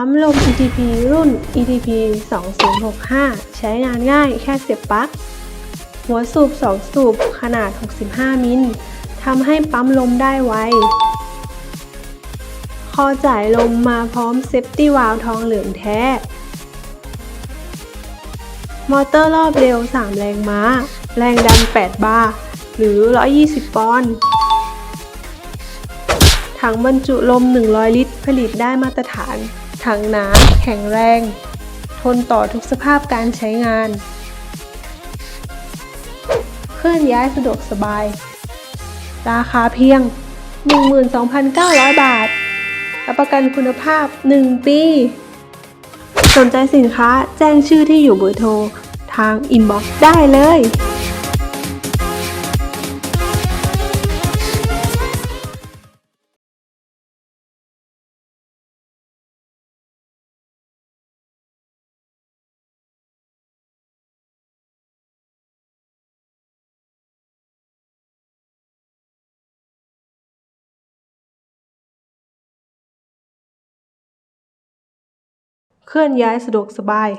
ปั๊มลม ETP รุ่น ETP 2065 ใช้งานง่ายแค่เสียบปลั๊ก หัวสูบ 2 สูบขนาด 65 มิลทำให้ปั๊มลมได้ไว คอจ่ายลมมาพร้อมเซฟตี้วาล์วทองเหลืองแท้ มอเตอร์รอบเร็ว 3 แรงม้า แรงดัน 8 บาร์หรือ 120 ปอนด์ถังบรรจุลม 100 ลิตร ผลิตได้มาตรฐาน ถังหนาแข็งแรง ทนต่อทุกสภาพการใช้งาน เคลื่อนย้ายสะดวกสบาย ราคาเพียง 12,900 บาท รับประกันคุณภาพ 1 ปี สนใจสินค้าแจ้งชื่อที่อยู่เบอร์โทร ทางอินบ็อกซ์ได้เลย เคลื่อนย้ายสะดวกสบาย